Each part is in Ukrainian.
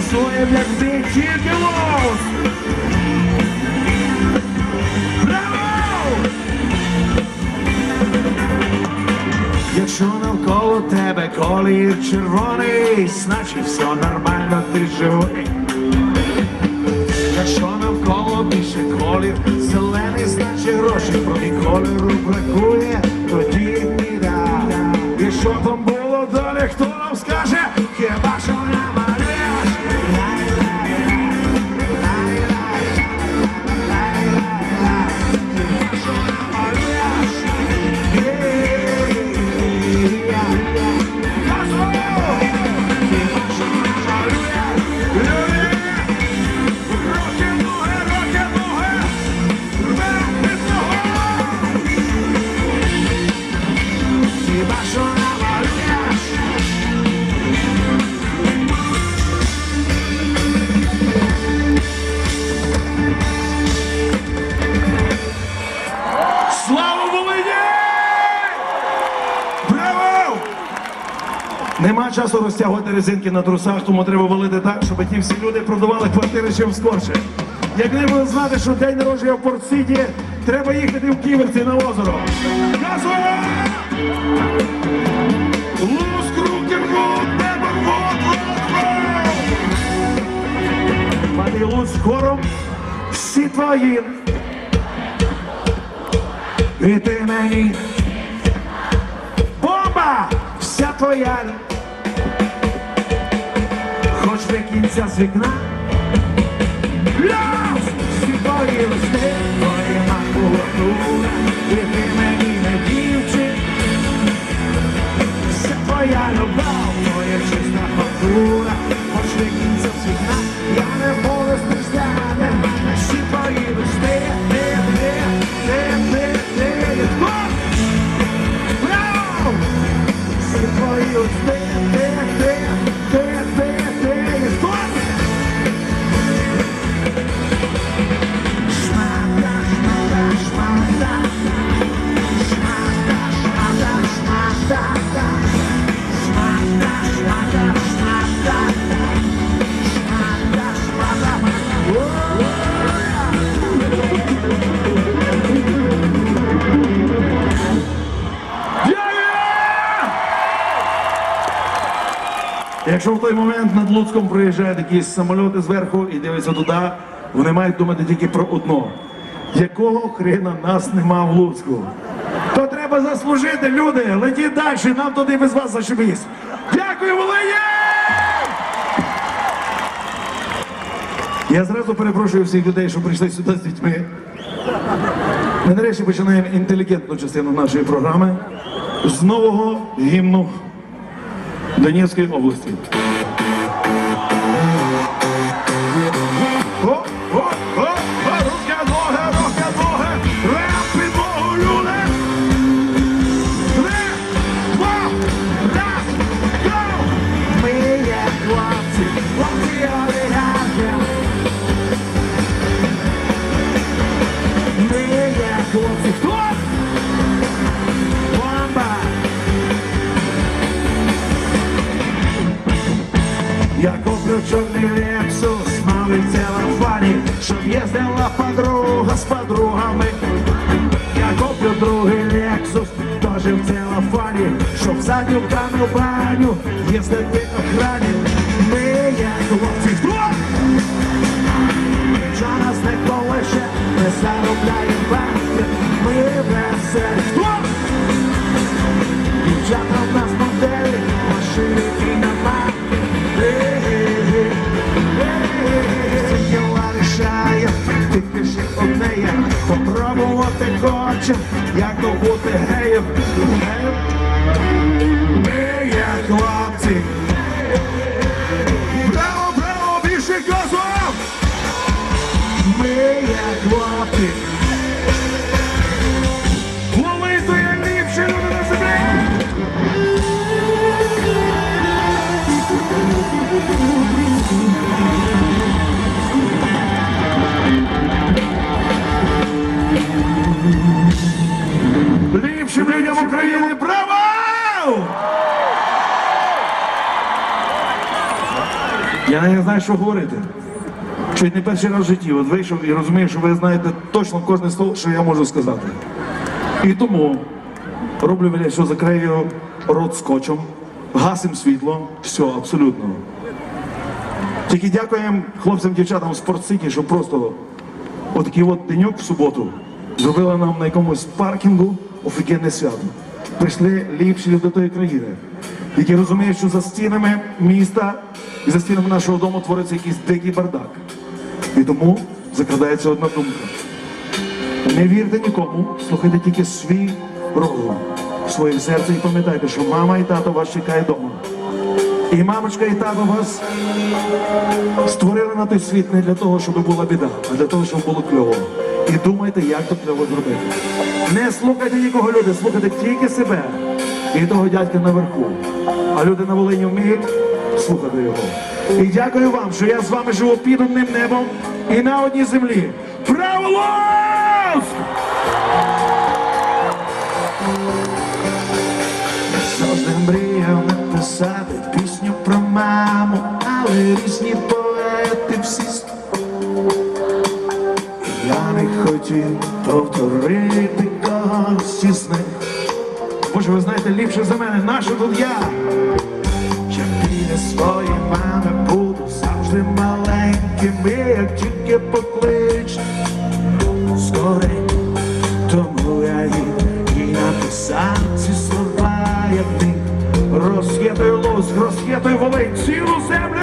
Газуємо, як дикі білос! Браво! Якщо навколо тебе колір червоний, значить все нормально, ти живий. Якщо навколо більше колір зелений, значить грошей проти кольору бракує, часу розтягувати резинки на трусах, тому треба валити так, щоб ті всі люди продавали квартири чим скорше. Як не будуть знати, що день народження в Порт-Сіті, треба їхати в Ківерці на озеро. Пані Луз, хором всі твої. І ти мені бомба вся твоя. Хоч кінця з вікна. Льос! Всі твої листи, твоя макулатура. І ти мені не дівчин. Вся твоя любов, твоя чиста фактура. Якщо в той момент над Луцьком проїжджають якісь самольоти зверху і дивляться туди, вони мають думати тільки про одно. Якого хрена нас нема в Луцьку? То треба заслужити, люди. Летіть далі, нам туди без вас зашибись. Дякую, Волині! Я зразу перепрошую всіх людей, що прийшли сюди з дітьми. Ми нарешті починаємо інтелігентну частину нашої програми з нового гімну Донецької області. Чорний Лексус, малий в телефоні, щоб їздила подруга з подругами. Я куплю другий Лексус, теж в телефоні, щоб задню камеру баню їздити охрані. Ми є хлопці, хто? Нас не колише, ми заробляємо бабки, ми веселі. Дівчата дівчат, як то бути. Геєм. Ми є хлопці. Браво, браво, більше газу! Ми є хлопці. Я не знаю, що говорити. Чуть не перший раз в житті от вийшов і розумію, що ви знаєте точно кожне слово, що я можу сказати. І тому роблю вигляд, що закрию рот скотчем, гасим світло, все, абсолютно. Тільки дякуємо хлопцям, дівчатам спортситі, що просто отакий от деньок в суботу зробили нам на якомусь паркінгу офігенне свято. Прийшли ліпші люди тої країни, які розуміють, що за стінами міста і за стінами нашого дому твориться якийсь дикий бардак. І тому закрадається одна думка. Не вірте нікому, слухайте тільки свій розум, своє серце і пам'ятайте, що мама і тато вас чекають вдома. І мамочка, і тато вас створили на той світ не для того, щоб була біда, а для того, щоб було кльово. І думайте, як то кльово зробити. Не слухайте нікого, люди, слухайте тільки себе і того дядька наверху. А люди на Волині вміють слухати його. І дякую вам, що я з вами живу під одним небом і на одній землі. Браво! Луцьк! Завжди мріяв написати пісню про маму, але різні поети всі Я не хотів повторити когось із них. Боже, ви знаєте, ліпше за мене, нащо тут я? Я біля своєї мами буду завжди маленьким, і як тільки поклич скоренько, тому я їй і написав ці слова, як ти розхитуй Луцьк, розхитуй Волинь, цілу землю.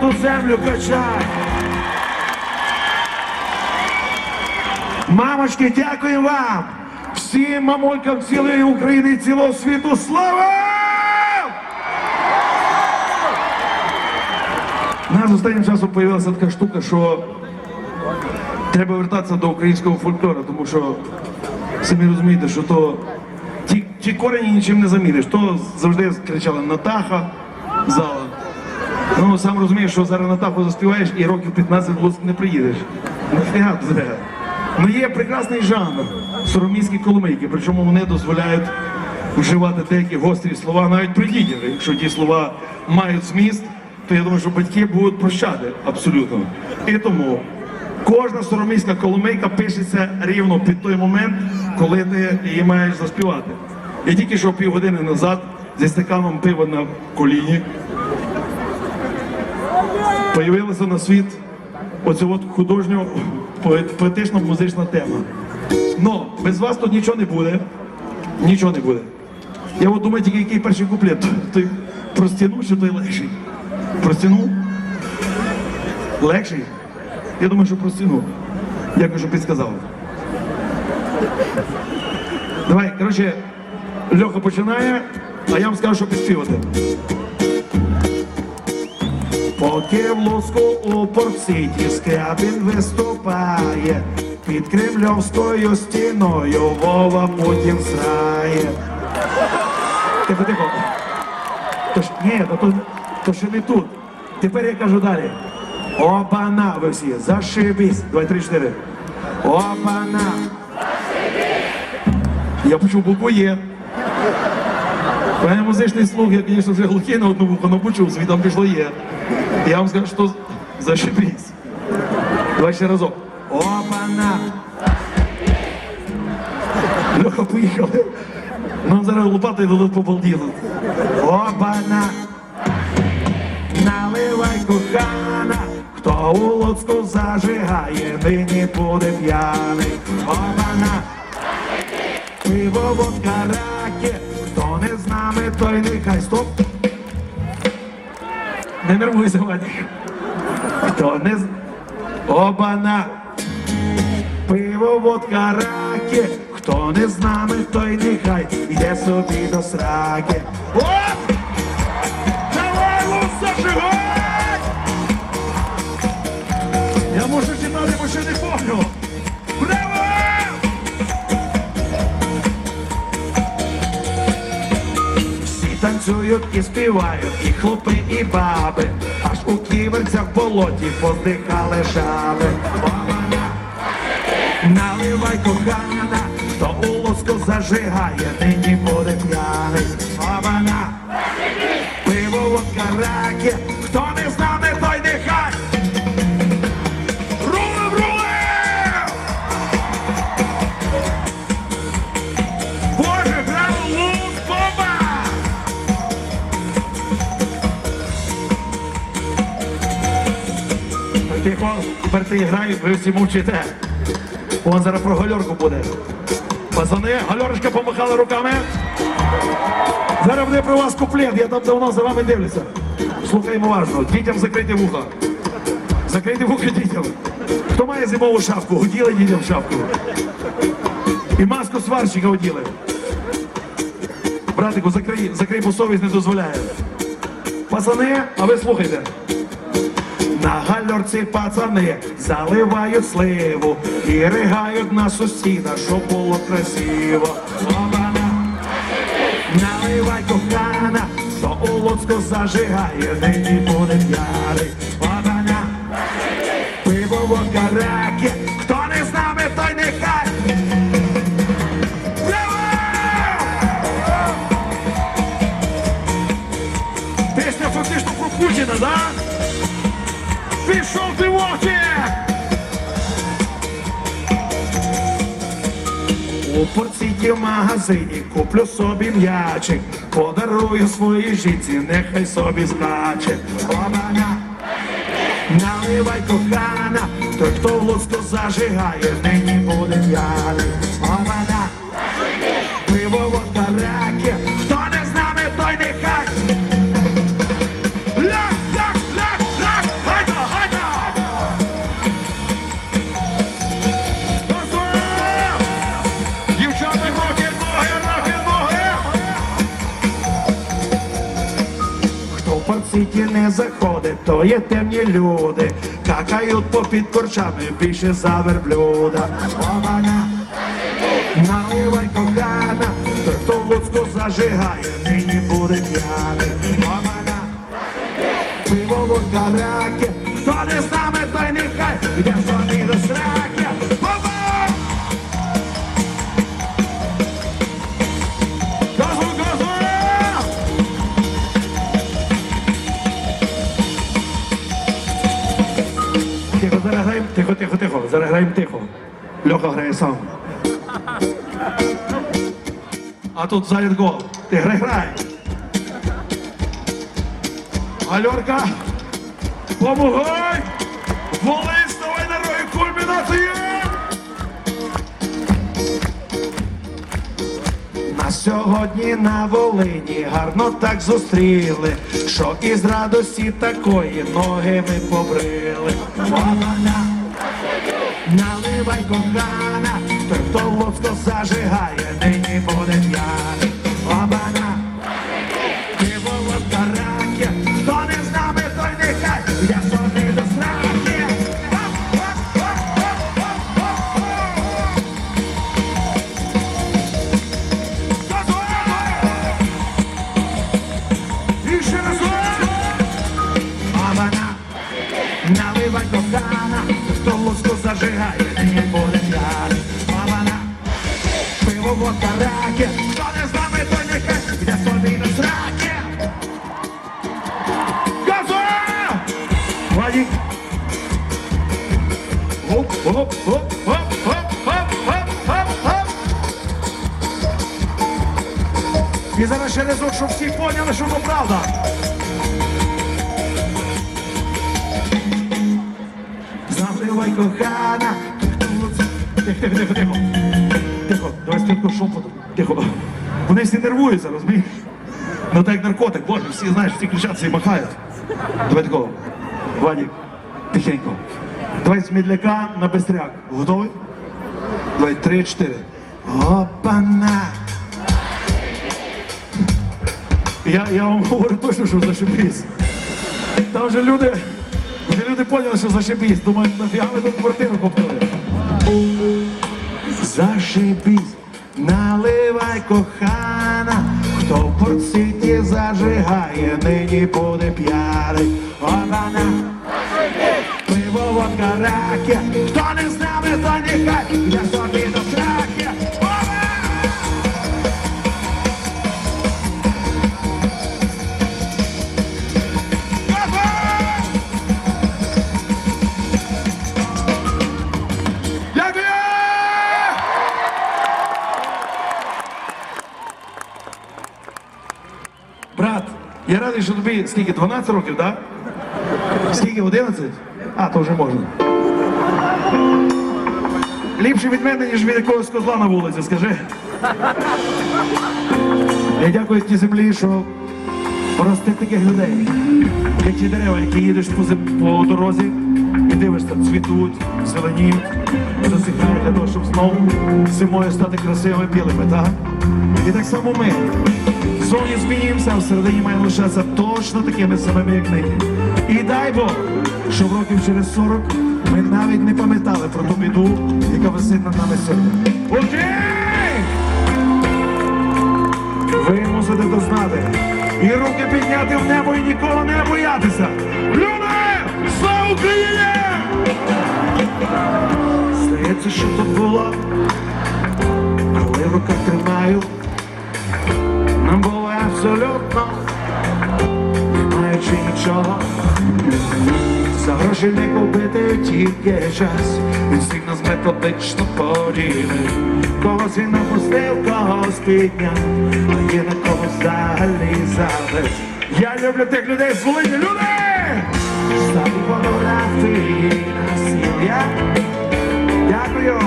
Ту землю, качай! Мамочки, дякую вам! Всім мамулькам цілої України і цілого світу слава! Нас останнім часом з'явилася така штука, що треба вертатися до українського фольклору, тому що самі розумієте, що то ті, ті корені нічим не заміниш. То завжди кричали Натаха. Ну сам розумієш, що зараз Натаху заспіваєш і років 15 в Луцьк не приїдеш. Нафіга туди. Ну є прекрасний жанр сороміські коломийки, причому вони дозволяють вживати деякі гострі слова навіть при дітях. Якщо ті слова мають зміст, то я думаю, що батьки будуть прощати абсолютно. І тому кожна сороміська коломийка пишеться рівно під той момент, коли ти її маєш заспівати. Я тільки що півгодини назад зі стаканом пива на коліні появилася на світ оця от художньо поетично музична тема. Но без вас тут нічого не буде. Нічого не буде. Я от думаю, тільки який перший куплет. Той про стіну чи той легший? Про стіну? Легший? Я думаю, що про стіну. Дякую, що підсказав. Давай, коротше, Льоха починає, а я вам скажу, що підспівати. Поки в Луцьку у Порт-Сіті Скрябін виступає, під Кремльовською стіною Вова Путін срає. Тихо, тихо. То ж, ні, то, то, то ще не тут. Тепер я кажу далі. Опана, ви всі, зашибісь. Давай, три, чотири. Опана. Я почув букву Є. Мене музичний слух, я, звісно, вже глухий на одну вухо, але почув, звідом пішло є. Я вам скажу, що зашибісь. Давай ще разок. Опана! Льоха, поїхали. Нам зараз лопатою дадуть по балдіну. Опана! Наливай кохана, хто у Луцьку зажигає, нині буде п'яний. Опана! Пиво, водка, раки, хто не з нами, той нехай стоп. Не нервуйся, Вадик. Хто не з... Обана! Пиво, водка, раки, хто не з нами, той нехай йде собі до сраки. Оп! Танцюють і співають, і хлопи, і баби, аж у ківерцях в болоті поздихали жаби. Мамана, наливай кохана, то у лоску зажигає, нині буде п'яний. Мамана, пиво в раки, Ти граєш, ви всі мовчите. Вон зараз про гальорку буде. Пацани, гальорочка помахали руками. Зараз буде про вас куплет, я там давно за вами дивлюся. Слухаємо уважно, дітям закрийте вуха. Закрийте вуха дітям. Хто має зимову шапку? Оділи дітям шапку. І маску сварщика оділи. Братику, закрий, закрий, бо совість не дозволяє. Пацани, а ви слухайте. На гальорці пацани заливають сливу і ригають на сусіда, щоб було красиво. Обана, наливай кохана, то у Луцьку зажигає, нині буде п'яний. Обана, пиво в раки, У порціті в магазині куплю собі м'ячик, подарую своїй жінці, нехай собі скаче. Обаня, наливай кохана, той, хто в лоску зажигає, нині буде п'яний. Заходить, то є темні люди, какають попід корчами більше за верблюда. Обана, наливай кохана, той, хто в зажигає, нині буде п'яний. Омана, пиво водка раки, хто не з нами, той нехай, йде Тихо, зараз граємо, тихо, тихо, тихо, зараз граємо тихо. Льоха грає сам. А тут зайд гол. Ти грай, грай. Альорка, помогай! Волинь, ставай на роги, кульмінація! На сьогодні на Волині гарно так зустріли, що із радості такої ноги ми побрили. Вона наливай кохана, той, хто в зажигає, нині буде правда. Заливай кохана. Тихо, тихо, тихо, тихо. Давай спочатку шепотом. Тихо. Вони всі нервуються, розумієш? Ну так як наркотик, боже, всі знаєш, всі кричать, всі махають. Давай такого. Вадик, тихенько. Давай з медляка на бистряк. Готовий? Давай, три, чотири. Опана! Я, я вам говорю точно, що зашибісь. Там вже люди, вже люди поняли, що зашибісь. Думають, нафіга ви тут квартиру купили. Зашибісь, наливай кохана, хто в порциті зажигає, нині буде п'яний. Опана! Пиво, водка, раки, хто не з нами, то нехай, я собі до я радий, що тобі скільки? 12 років, так? Да? Скільки? 11? А, то вже можна. Ліпше від мене, ніж від якогось козла на вулиці, скажи. Я дякую тій землі, що ростить таких людей, як ті дерева, які їдеш по, зем- по дорозі і дивишся, цвітуть, зеленіють, засихають для того, щоб знову зимою стати красивими білими, так? І так само ми. Зовні змінюємося, а всередині маємо лишатися точно такими самими, як нині. І дай Бог, щоб років через 40 ми навіть не пам'ятали про ту біду, яка висить над нами сьогодні. Окей! Ви мусите то знати. І руки підняти в небо і нікого не боятися. Люди! Слава Україні! Здається, що то було, коли в руках тримаю. Абсолютно, не маючи нічого. За гроші не купити тільки час. Він всіх нас методично поділив. Когось він напустив, когось підняв, а є на кого взагалі завез. Я люблю тих людей з Волині. Люди! Ставлю фотографії на сім'я. Дякую.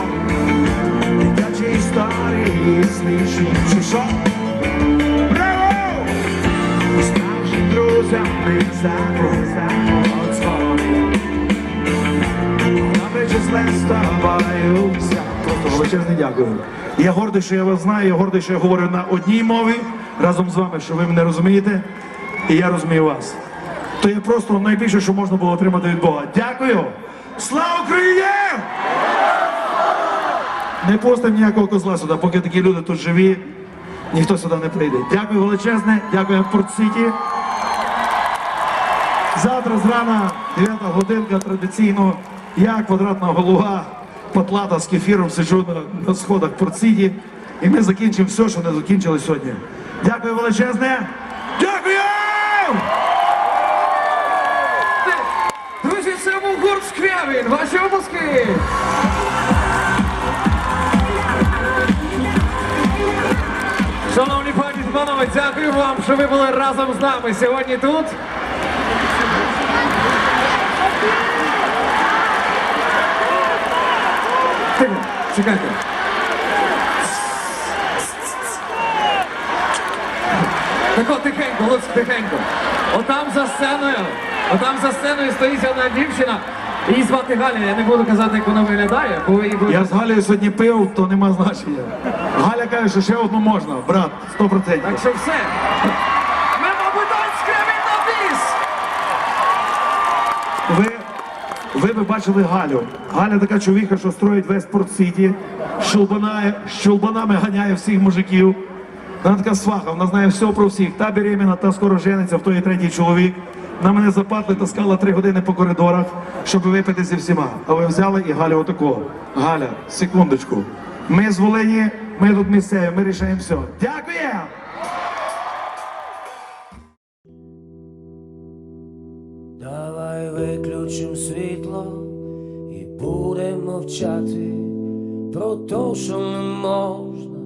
Дитячі історії смішні. Чи що? Браво! Справжнім друзям не забудь подзвонити. Добре чи зле з тобою. Просто величезне дякую. Я гордий, що я вас знаю, я гордий, що я говорю на одній мові разом з вами, що ви мене розумієте, і я розумію вас. То є просто найбільше, що можна було отримати від Бога. Дякую! Слава Україні! Не пустимо ніякого козла сюди, поки такі люди тут живі, ніхто сюди не прийде. Дякую величезне, дякую Порт-Сіті. Завтра зрана, 9 годинка, традиційно, я, квадратна голова, потлата з кефіром сиджу на, на сходах Порт-Сіті. І ми закінчимо все, що не закінчили сьогодні. Дякую величезне. Дякую! Друзі, це був гурт Скрябін. Ваші обласки. Шановні пані та панове, дякую вам, що ви були разом з нами сьогодні тут. Тихо, чекайте. Так от тихенько, Луцьк, тихенько. Отам за сценою, отам за сценою стоїть одна дівчина. Її звати Галя, я не буду казати, як вона виглядає, бо ви її будете... Я з Галею сьогодні пив, то нема значення. Галя каже, що ще одну можна, брат, 100%. Так що все. Ми, мабуть, дать скрябін на біс! Ви, ви би бачили Галю. Галя така чоловіка, що строїть весь Порт-Сіті, щолбанає, щолбанами ганяє всіх мужиків. Вона така сваха, вона знає все про всіх. Та беременна, та скоро жениться, в той і третій чоловік. На мене запатли, таскала три години по коридорах, щоб випити зі всіма. А ви взяли і Галя отакого. Галя, секундочку. Ми з Волині, ми тут місцеві, ми рішаємо все. Дякую! Виключим світло і будемо мовчати про те, що не можна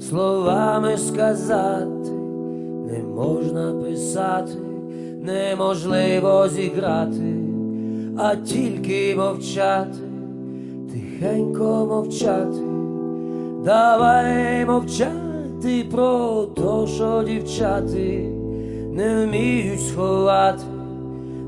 словами сказати. не можна писати, неможливо зіграти, а тільки мовчати, тихенько мовчати, давай мовчати про то, що дівчати не вміють сховати,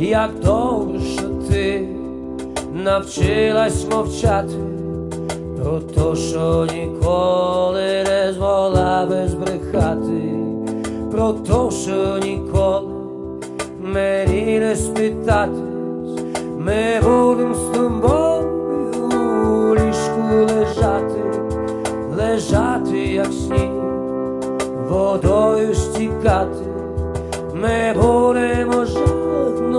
Як добре, що ти навчилась мовчати про то, що ніколи не змогла би збрехати, про то, що ніколи мені не спитатись, ми будем з тобою у ліжку лежати, лежати, як сніг водою стікати, ми будемо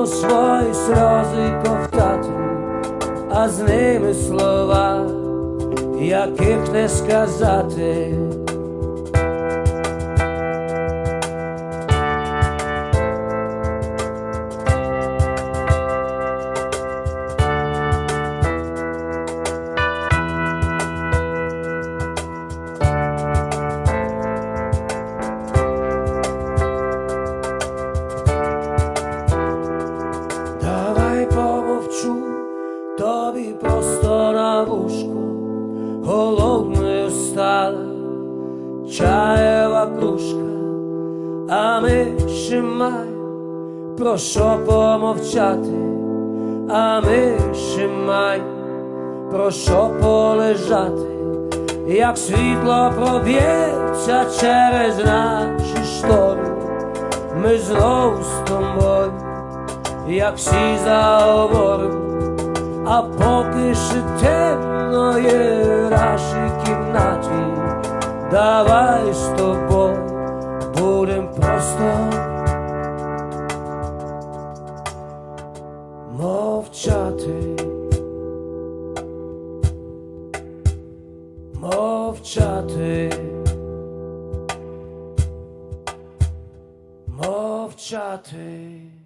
жадно свої сльози ковтати, а з ними слова, яких не сказати. Що помовчати, а ми ще маємо про що полежати, як світло проб'ється через наші штори, ми знову з тобою як всі заговорим, а поки ще темно є в нашій кімнаті, давай з тобою будем просто мовчати, мовчати, мовчати.